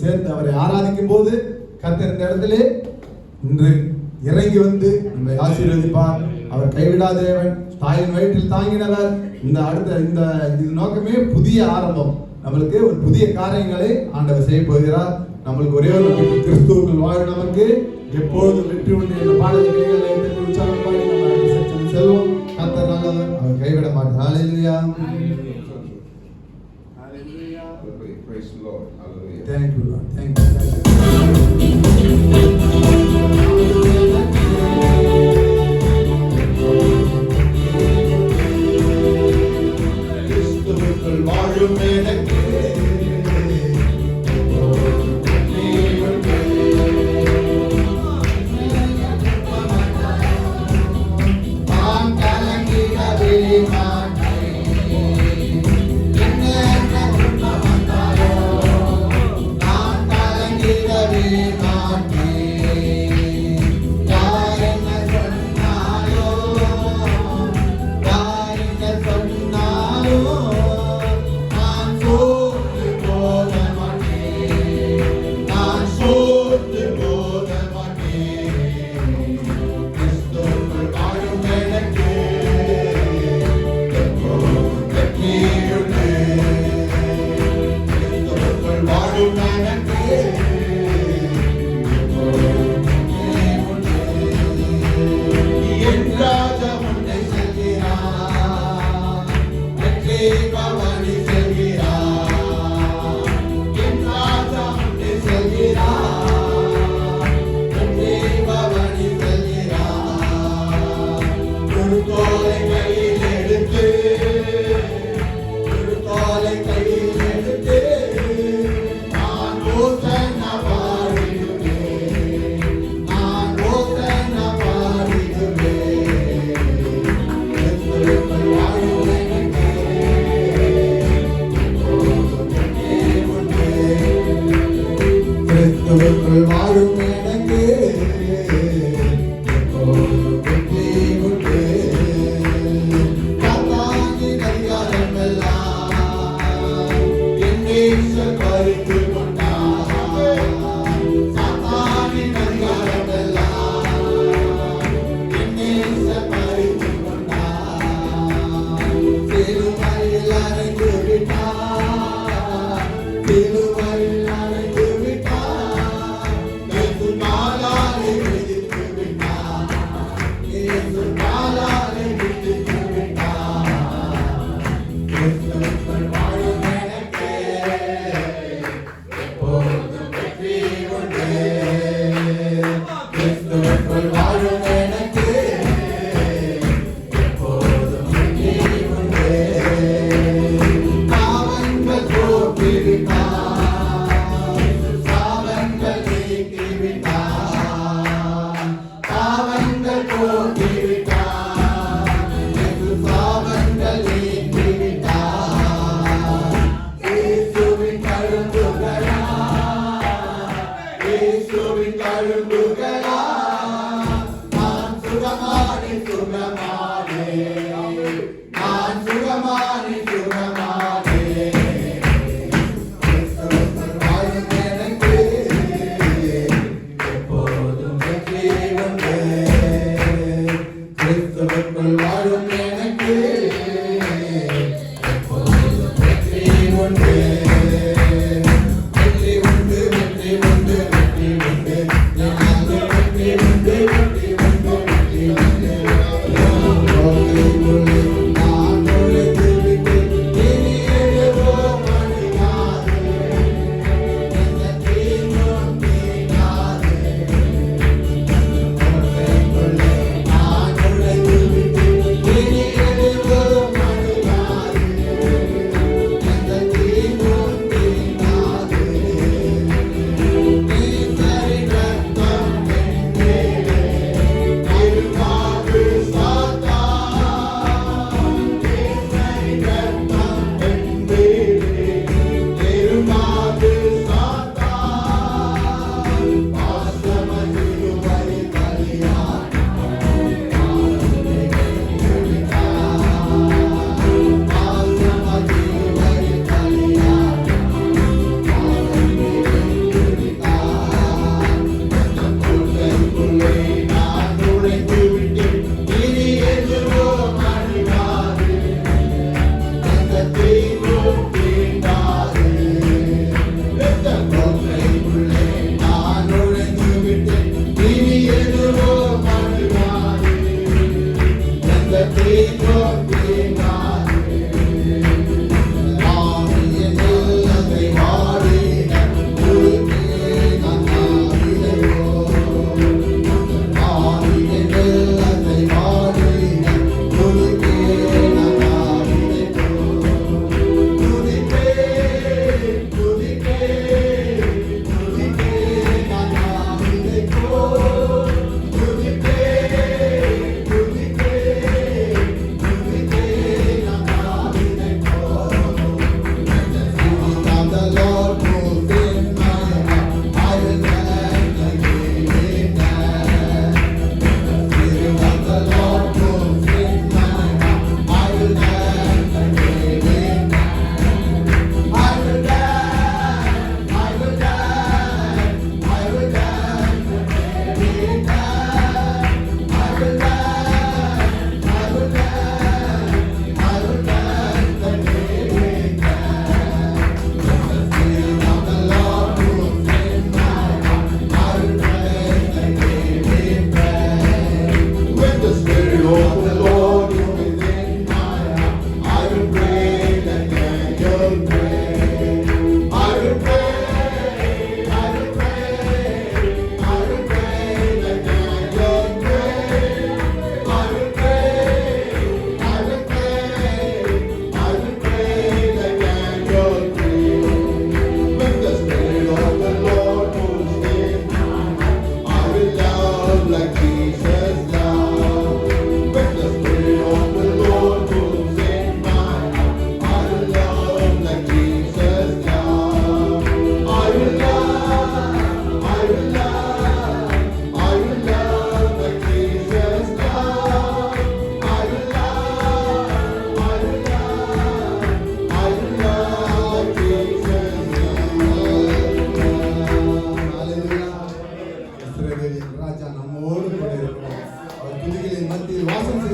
சேர்த்து அவரை ஆராதிக்கும் போது கத்தர் இந்த இடத்திலே இன்று இறங்கி வந்து நம்மை ஆசீர்வதிப்பார். அவர் கைவிடாதேவன் தாயின் வயிற்றில் தாங்கினவர். இந்த அடுத்த இந்த இது நோக்கமே புதிய ஆரம்பம். நம்மளுக்கு ஒரு புதிய காரியங்களை ஆண்டவர் செய்ய போகிறார். நம்மளுக்கு ஒரே ஒரு கிறிஸ்துவுக்குள் வாழ் நமக்கு எப்பொழுது வெற்றி உண்டு என்ற பாடலை கைகளை உற்சாகம் பாடி செல்வோம். கத்தர் நல்லவர். அவர் கைவிட மாட்டார். Praise the Lord. Hallelujah. Thank you, Lord. Thank you.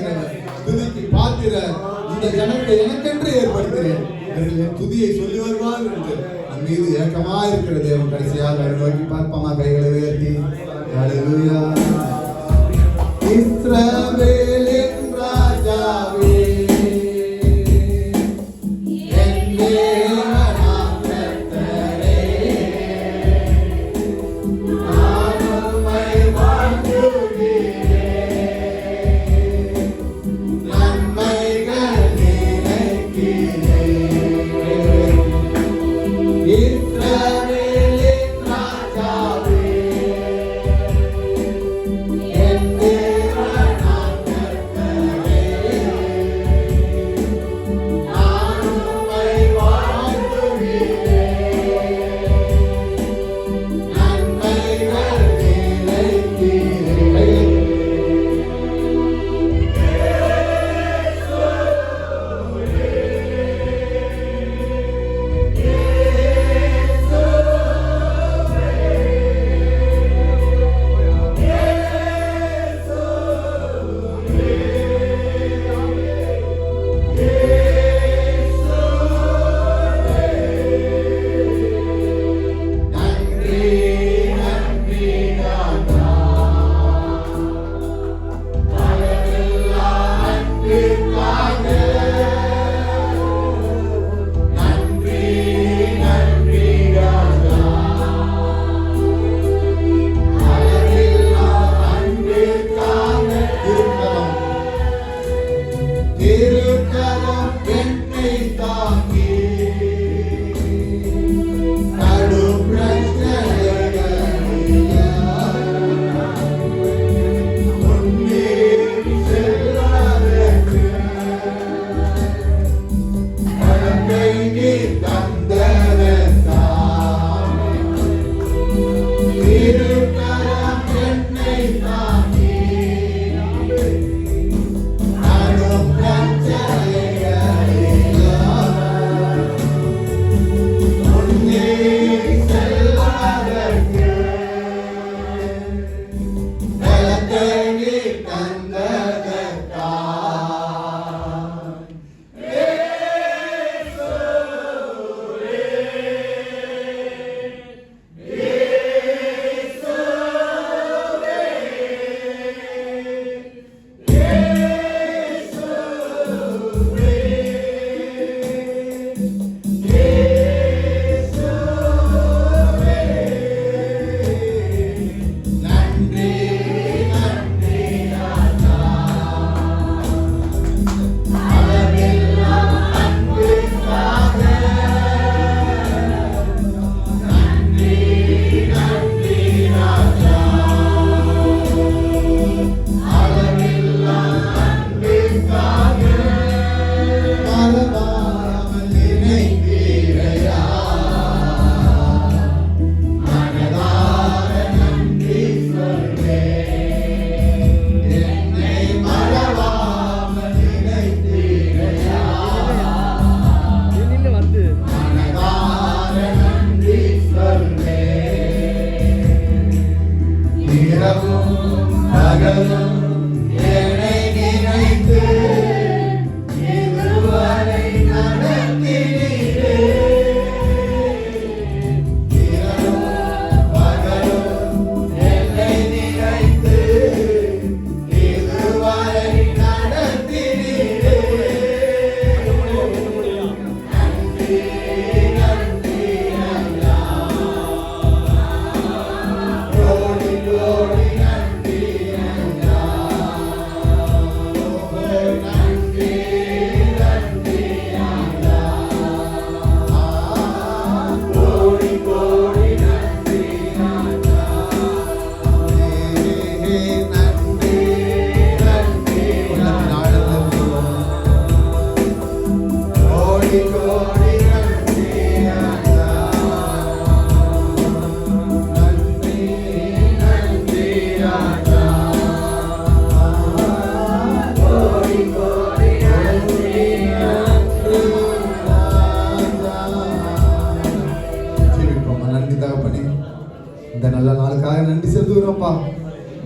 ஏற்படுத்துகிறேன் துதிக்கு பாத்திர இந்த எனக்கு எனக்கென்று ஏற்படுத்துகிறேன். இவர்கள் என் துதியை சொல்லி வருவார்கள் என்று. நம் மீது ஏக்கமா இருக்கிற தேவன் கடைசியாக நோக்கி பார்ப்போமா? கைகளை உயர்த்தி. இஸ்ரவேல்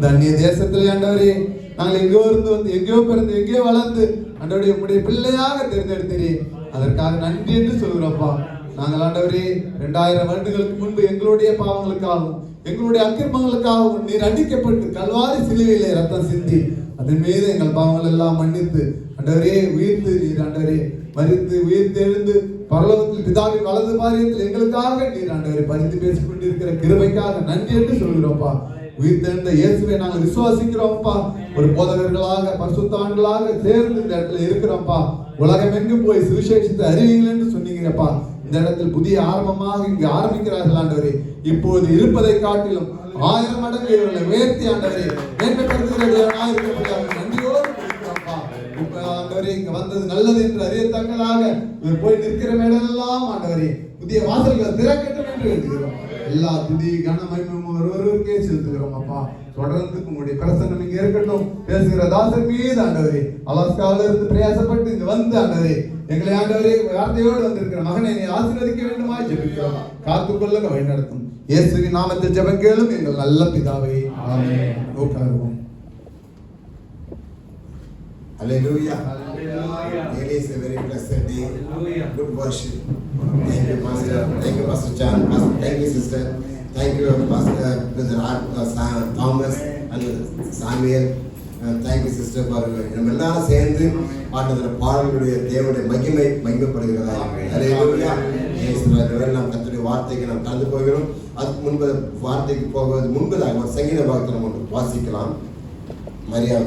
இந்த அந்நிய தேசத்துல ஆண்டவரே நாங்கள் எங்கேயோ இருந்து வந்து எங்கேயோ பிறந்து எங்கேயோ வளர்ந்து ஆண்டவரே உங்களுடைய பிள்ளையாக தேர்ந்தெடுத்தீரே. அதற்காக நன்றி என்று சொல்கிறப்பா நாங்கள் ஆண்டவரே ரெண்டாயிரம் வருடங்களுக்கு முன்பு எங்களுடைய பாவங்களுக்காகவும் எங்களுடைய அக்கிரமங்களுக்காகவும் நீர் அடிக்கப்பட்டு கல்வாரி சிலுவையிலே ரத்தம் சிந்தி அதன் மீது எங்கள் பாவங்கள் எல்லாம் மன்னித்து ஆண்டவரே உயிர்த்து நீர் ஆண்டவரே மறித்து உயிர்ந்து எழுந்து பரலோகத்தில் பிதாவின் வலது பாரியத்தில் எங்களுக்காக நீர் ஆண்டவரை பறித்து பேசிக் கொண்டிருக்கிற கிருமைக்காக நன்றி என்று சொல்கிறோம்ப்பா உயிர்த்தெழுந்த இயேசுவை நாங்கள் விசுவாசிக்கிறோம்ப்பா. ஒரு போதகர்களாக பரிசுத்தான்களாக சேர்ந்து இந்த இடத்துல இருக்கிறோம்ப்பா. உலகம் எங்கு போய் சுவிசேஷத்தை அறிவீங்கள் என்று சொன்னீங்கப்பா. இந்த இடத்தில் புதிய ஆரம்பமாக இங்கு ஆரம்பிக்கிறார்கள் ஆண்டவரே. இப்போது இருப்பதை காட்டிலும் ஆயிரம் மடங்கு இவர்களை உயர்த்தி ஆண்டவரே. நன்றியோடு ஆண்டவரே இங்க வந்தது நல்லது என்று அறியத்தக்கதாக இவர் போய் நிற்கிற மேடெல்லாம் ஆண்டவரே. புதிய வாசல்கள் திறக்கட்டும் என்று எழுதுகிறோம் எல்லா துதி கனமயமும் ஒருவருக்கே செலுத்துகிறோம் அப்பா. தொடர்ந்து உங்களுடைய பிரசன்னம் இங்க இருக்கட்டும். பேசுகிற தாசர் மீது ஆண்டவரே அலாஸ்காவில இருந்து பிரயாசப்பட்டு இங்க வந்து ஆண்டவரே எங்களை ஆண்டவரே வார்த்தையோடு வந்திருக்கிற மகனை நீ ஆசீர்வதிக்க வேண்டுமா ஜெபிக்கிறோம். காத்துக்கொள்ளுங்க வழி நடத்தும் இயேசுவின் நாமத்தில் ஜெபம் கேளும் எங்கள் நல்ல பிதாவே. உட்காருவோம். Hallelujah. Hallelujah. It is a very blessed day. Hallelujah. Good worship. Thank you, Pastor. Thank you, Pastor John. Pastor, thank you, Sister. Thank you, Pastor Brother uh, Thomas and Samuel. Thank you, Sister, for நம்ம எல்லாரும் சேர்ந்து பாடுகிற பாடல்களுடைய தேவனுடைய மகிமை மகிமைப்படுகிறதா நாம் கத்துடைய வார்த்தைக்கு நாம் கலந்து போகிறோம் அதுக்கு முன்பு வார்த்தைக்கு போவது முன்பதாக ஒரு சங்கீத பாகத்தில் நம்ம வாசிக்கலாம் மரியாதை